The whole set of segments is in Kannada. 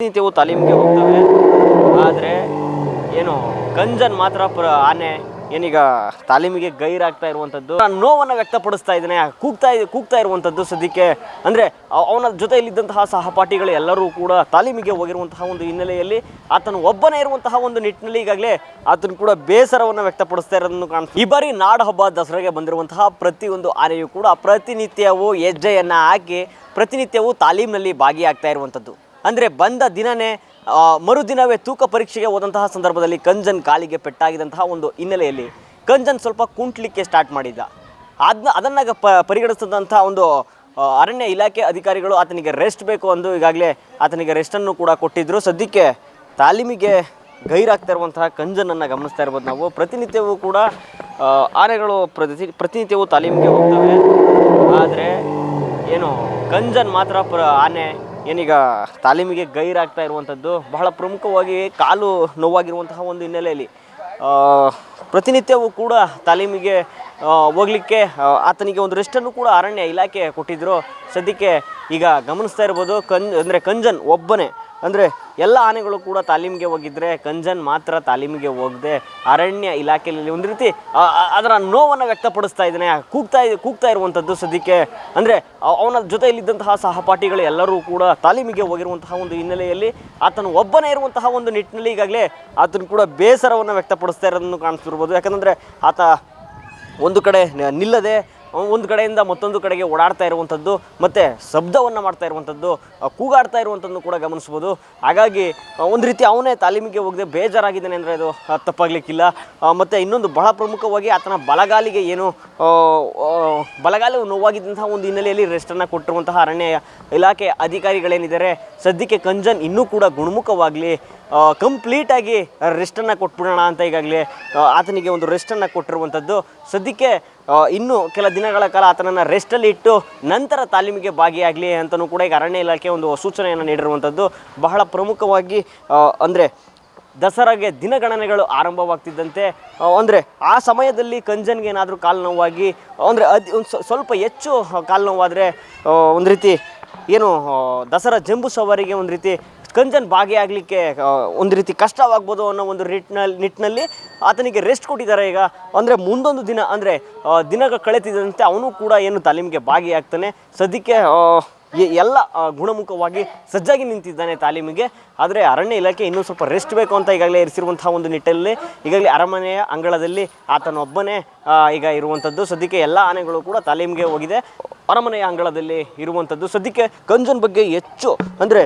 ಪ್ರತಿನಿತ್ಯವೂ ತಾಲೀಮಿಗೆ ಹೋಗ್ತವೆ. ಆದರೆ ಏನು, ಗಂಜನ್ ಮಾತ್ರ ಪ್ರ ಆನೆ, ಏನೀಗ ತಾಲೀಮಿಗೆ ಗೈರಾಗ್ತಾ ಇರುವಂಥದ್ದು ನೋವನ್ನು ವ್ಯಕ್ತಪಡಿಸ್ತಾ ಇದ್ದಾನೆ ಕೂಗ್ತಾ ಕೂಗ್ತಾ ಇರುವಂಥದ್ದು ಸದ್ಯಕ್ಕೆ. ಅಂದರೆ ಅವನ ಜೊತೆಯಲ್ಲಿದ್ದಂತಹ ಸಹಪಾಠಿಗಳು ಎಲ್ಲರೂ ಕೂಡ ತಾಲೀಮಿಗೆ ಹೋಗಿರುವಂತಹ ಒಂದು ಹಿನ್ನೆಲೆಯಲ್ಲಿ ಆತನು ಒಬ್ಬನೇ ಇರುವಂತಹ ಒಂದು ನಿಟ್ಟಿನಲ್ಲಿ ಈಗಾಗಲೇ ಆತನು ಕೂಡ ಬೇಸರವನ್ನು ವ್ಯಕ್ತಪಡಿಸ್ತಾ ಇರೋದನ್ನು ಕಾಣಿಸ್ತು ಈ ಬಾರಿ ನಾಡ ಹಬ್ಬ ದಸರಾಗೆ ಬಂದಿರುವಂತಹ ಪ್ರತಿಯೊಂದು ಆನೆಯೂ ಕೂಡ ಪ್ರತಿನಿತ್ಯವೂ ಹೆಜ್ಜೆಯನ್ನು ಹಾಕಿ ಪ್ರತಿನಿತ್ಯವೂ ತಾಲೀಮಿನಲ್ಲಿ ಭಾಗಿಯಾಗ್ತಾ ಇರುವಂಥದ್ದು ಅಂದರೆ ಬಂದ ದಿನನೇ ಮರುದಿನವೇ ತೂಕ ಪರೀಕ್ಷೆಗೆ ಹೋದಂತಹ ಸಂದರ್ಭದಲ್ಲಿ ಕಂಜನ್ ಕಾಲಿಗೆ ಪೆಟ್ಟಾಗಿದಂತಹ ಒಂದು ಹಿನ್ನೆಲೆಯಲ್ಲಿ ಕಂಜನ್ ಸ್ವಲ್ಪ ಕುಂಟ್ಲಿಕ್ಕೆ ಸ್ಟಾರ್ಟ್ ಮಾಡಿದ್ದ. ಅದನ್ನ ಅದನ್ನಾಗ ಪ, ಪರಿಗಣಿಸಿದಂಥ ಒಂದು ಅರಣ್ಯ ಇಲಾಖೆ ಅಧಿಕಾರಿಗಳು ಆತನಿಗೆ ರೆಸ್ಟ್ ಬೇಕು ಅಂದು ಈಗಾಗಲೇ ಆತನಿಗೆ ರೆಸ್ಟನ್ನು ಕೂಡ ಕೊಟ್ಟಿದ್ದರು ಸದ್ಯಕ್ಕೆ ತಾಲೀಮಿಗೆ ಗೈರಾಗ್ತಾ ಇರುವಂತಹ ಕಂಜನನ್ನು ಗಮನಿಸ್ತಾ ಇರ್ಬೋದು ನಾವು. ಪ್ರತಿನಿತ್ಯವೂ ಕೂಡ ಆನೆಗಳು ಪ್ರತಿ, ಪ್ರತಿನಿತ್ಯವೂ ತಾಲೀಮಿಗೆ ಹೋಗ್ತವೆ. ಆದರೆ, ಏನು, ಕಂಜನ್ ಮಾತ್ರ ಪ್ರ, ಆನೆ ಏನೀಗ ತಾಲೀಮಿಗೆ ಗೈರಾಗ್ತಾ ಇರುವಂಥದ್ದು ಬಹಳ ಪ್ರಮುಖವಾಗಿ ಕಾಲು ನೋವಾಗಿರುವಂತಹ ಒಂದು ಹಿನ್ನೆಲೆಯಲ್ಲಿ. ಪ್ರತಿನಿತ್ಯವೂ ಕೂಡ ತಾಲೀಮಿಗೆ ಹೋಗ್ಲಿಕ್ಕೆ ಆತನಿಗೆ ಒಂದು ರೆಸ್ಟನ್ನು ಕೂಡ ಅರಣ್ಯ ಇಲಾಖೆ ಕೊಟ್ಟಿದ್ದರು ಸದ್ಯಕ್ಕೆ ಈಗ ಗಮನಿಸ್ತಾ ಇರ್ಬೋದು ಕಂಜ್ ಅಂದರೆ ಕಂಜನ್ ಒಬ್ಬನೇ ಅಂದರೆ ಎಲ್ಲ ಆನೆಗಳು ಕೂಡ ತಾಲೀಮಿಗೆ ಹೋಗಿದ್ರೆ ಕಂಜನ್ ಮಾತ್ರ ತಾಲೀಮಿಗೆ ಹೋಗದೆ, ಅರಣ್ಯ ಇಲಾಖೆಯಲ್ಲಿ ಒಂದು ರೀತಿ ಅದರ ನೋವನ್ನು ವ್ಯಕ್ತಪಡಿಸ್ತಾ ಇದ್ದಾನೆ, ಕೂಗ್ತಾ ಇದೆ, ಕೂಗ್ತಾ ಇರುವಂಥದ್ದು ಸದ್ಯಕ್ಕೆ. ಅಂದರೆ ಅವನ ಜೊತೆಯಲ್ಲಿದ್ದಂತಹ ಸಹಪಾಠಿಗಳು ಎಲ್ಲರೂ ಕೂಡ ತಾಲೀಮಿಗೆ ಹೋಗಿರುವಂತಹ ಒಂದು ಹಿನ್ನೆಲೆಯಲ್ಲಿ ಆತನು ಒಬ್ಬನೇ ಇರುವಂತಹ ಒಂದು ನಿಟ್ಟಿನಲ್ಲಿ ಈಗಾಗಲೇ ಆತನು ಕೂಡ ಬೇಸರವನ್ನು ವ್ಯಕ್ತಪಡಿಸ್ತಾ ಇರೋದನ್ನು ಕಾಣಿಸ್ತಿರ್ಬೋದು. ಯಾಕಂದರೆ ಆತ ಒಂದು ಕಡೆ ನಿಲ್ಲದೆ ಒಂದು ಕಡೆಯಿಂದ ಮತ್ತೊಂದು ಕಡೆಗೆ ಓಡಾಡ್ತಾ ಇರುವಂಥದ್ದು ಮತ್ತು ಶಬ್ದವನ್ನು ಮಾಡ್ತಾ ಇರುವಂಥದ್ದು ಕೂಗಾಡ್ತಾ ಇರುವಂಥದ್ದು ಕೂಡ ಗಮನಿಸ್ಬೋದು. ಹಾಗಾಗಿ ಒಂದು ರೀತಿ ಅವನೇ ತಾಲೀಮಿಗೆ ಹೋಗದೆ ಬೇಜಾರಾಗಿದ್ದಾನೆ ಅಂದರೆ ಅದು ತಪ್ಪಾಗಲಿಕ್ಕಿಲ್ಲ. ಮತ್ತು ಇನ್ನೊಂದು ಬಹಳ ಪ್ರಮುಖವಾಗಿ ಆತನ ಬಲಗಾಲಿಗೆ ಏನು ಬಲಗಾಲು ನೋವಾಗಿದ್ದಂತಹ ಒಂದು ಹಿನ್ನೆಲೆಯಲ್ಲಿ ರೆಸ್ಟನ್ನು ಕೊಟ್ಟಿರುವಂತಹ ಅರಣ್ಯ ಇಲಾಖೆ ಅಧಿಕಾರಿಗಳೇನಿದ್ದಾರೆ, ಸದ್ಯಕ್ಕೆ ಕಂಜನ್ ಇನ್ನೂ ಕೂಡ ಗುಣಮುಖವಾಗಲಿ ಕಂಪ್ಲೀಟಾಗಿ ರೆಸ್ಟನ್ನು ಕೊಟ್ಬಿಡೋಣ ಅಂತ ಈಗಾಗಲೇ ಆತನಿಗೆ ಒಂದು ರೆಸ್ಟನ್ನು ಕೊಟ್ಟಿರುವಂಥದ್ದು. ಸದ್ಯಕ್ಕೆ ಇನ್ನೂ ಕೆಲ ದಿನಗಳ ಕಾಲ ಆತನನ್ನು ರೆಸ್ಟಲ್ಲಿ ಇಟ್ಟು ನಂತರ ತಾಲೀಮಿಗೆ ಭಾಗಿಯಾಗಲಿ ಅಂತಲೂ ಕೂಡ ಈಗ ಅರಣ್ಯ ಇಲಾಖೆ ಒಂದು ಸೂಚನೆಯನ್ನು ನೀಡಿರುವಂಥದ್ದು. ಬಹಳ ಪ್ರಮುಖವಾಗಿ ಅಂದರೆ ದಸರಾಗೆ ದಿನಗಣನೆಗಳು ಆರಂಭವಾಗ್ತಿದ್ದಂತೆ. ಅಂದರೆ ಆ ಸಮಯದಲ್ಲಿ ಕಂಜನ್ಗೆ ಏನಾದರೂ ಕಾಲು ನೋವಾಗಿ, ಅಂದರೆ ಅದು ಒಂದು ಸ್ವಲ್ಪ ಹೆಚ್ಚು ಕಾಲು ನೋವಾದರೆ ಒಂದು ರೀತಿ ಏನು ದಸರಾ ಜಂಬು ಸವಾರಿಗೆ ಒಂದು ರೀತಿ ಕಂಜನ್ ಭಾಗಿಯಾಗಲಿಕ್ಕೆ ಒಂದು ರೀತಿ ಕಷ್ಟವಾಗ್ಬೋದು ಅನ್ನೋ ಒಂದು ರಿಟ್ನಲ್ಲಿ ನಿಟ್ಟಿನಲ್ಲಿ ಆತನಿಗೆ ರೆಸ್ಟ್ ಕೊಟ್ಟಿದ್ದಾರೆ ಈಗ. ಅಂದರೆ ಮುಂದೊಂದು ದಿನ, ಅಂದರೆ ದಿನ ಕಳೆತಿದ್ದಂತೆ ಅವನು ಕೂಡ ಏನು ತಾಲೀಮಿಗೆ ಭಾಗಿಯಾಗ್ತಾನೆ. ಸದ್ಯಕ್ಕೆ ಎಲ್ಲ ಗುಣಮುಖವಾಗಿ ಸಜ್ಜಾಗಿ ನಿಂತಿದ್ದಾನೆ ತಾಲೀಮಿಗೆ. ಆದರೆ ಅರಣ್ಯ ಇಲಾಖೆ ಇನ್ನೂ ಸ್ವಲ್ಪ ರೆಸ್ಟ್ ಬೇಕು ಅಂತ ಈಗಾಗಲೇ ಇರಿಸಿರುವಂತಹ ಒಂದು ನಿಟ್ಟಲ್ಲಿ, ಈಗಾಗಲೇ ಅರಮನೆಯ ಅಂಗಳದಲ್ಲಿ ಆತನೊಬ್ಬನೇ ಈಗ ಇರುವಂಥದ್ದು. ಸದ್ಯಕ್ಕೆ ಎಲ್ಲ ಆನೆಗಳು ಕೂಡ ತಾಲೀಮಿಗೆ ಹೋಗಿದೆ. ಅರಮನೆಯ ಅಂಗಳದಲ್ಲಿ ಇರುವಂಥದ್ದು. ಸದ್ಯಕ್ಕೆ ಕಂಜನ್ ಬಗ್ಗೆ ಹೆಚ್ಚು, ಅಂದರೆ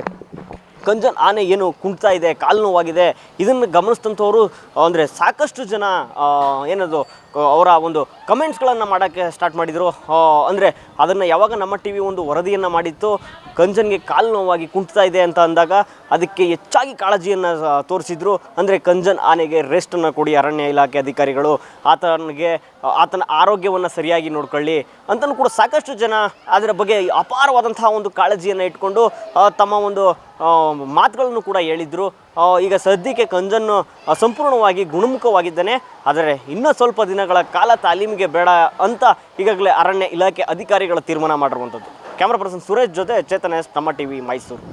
ಕಂಜನ್ ಆನೆ ಏನು ಕುಣ್ತಾ ಇದೆ, ಕಾಲು ನೋವಾಗಿದೆ, ಇದನ್ನು ಗಮನಿಸಿದಂಥವರು ಅಂದರೆ ಸಾಕಷ್ಟು ಜನ ಏನದು, ಅವರ ಒಂದು ಕಮೆಂಟ್ಸ್ಗಳನ್ನು ಮಾಡೋಕ್ಕೆ ಸ್ಟಾರ್ಟ್ ಮಾಡಿದರು. ಅಂದರೆ ಅದನ್ನು ಯಾವಾಗ ನಮ್ಮ ಟಿ ವಿ ಒಂದು ವರದಿಯನ್ನು ಮಾಡಿತ್ತು ಕಂಜನ್ಗೆ ಕಾಲು ನೋವಾಗಿ ಕುಂಟ್ತಾ ಇದೆ ಅಂತ ಅಂದಾಗ ಅದಕ್ಕೆ ಹೆಚ್ಚಾಗಿ ಕಾಳಜಿಯನ್ನು ತೋರಿಸಿದ್ರು. ಅಂದರೆ ಕಂಜನ್ ಆನೆಗೆ ರೆಸ್ಟನ್ನು ಕೊಡಿ ಅರಣ್ಯ ಇಲಾಖೆ ಅಧಿಕಾರಿಗಳು. ಆತನಿಗೆ ಆತನ ಆರೋಗ್ಯವನ್ನು ಸರಿಯಾಗಿ ನೋಡ್ಕೊಳ್ಳಿ ಅಂತಲೂ ಕೂಡ ಸಾಕಷ್ಟು ಜನ ಅದರ ಬಗ್ಗೆ ಅಪಾರವಾದಂತಹ ಒಂದು ಕಾಳಜಿಯನ್ನು ಇಟ್ಕೊಂಡು ತಮ್ಮ ಒಂದು ಮಾತುಗಳನ್ನು ಕೂಡ ಹೇಳಿದರು. ಈಗ ಸದ್ಯಕ್ಕೆ ಕಂಜನ್ ಸಂಪೂರ್ಣವಾಗಿ ಗುಣಮುಖವಾಗಿದ್ದಾನೆ. ಆದರೆ ಇನ್ನೂ ಸ್ವಲ್ಪ ದಿನಗಳ ಕಾಲ ತಾಲೀಮಿಗೆ ಬೇಡ ಅಂತ ಈಗಾಗಲೇ ಅರಣ್ಯ ಇಲಾಖೆ ಅಧಿಕಾರಿಗಳ ತೀರ್ಮಾನ ಮಾಡಿರುವಂಥದ್ದು. ಕ್ಯಾಮ್ರಾ ಪರ್ಸನ್ ಸುರೇಶ್ ಜೊತೆ ಚೇತನ್ ಎಸ್ ನಮ್ಮ ಟಿವಿ ಮೈಸೂರು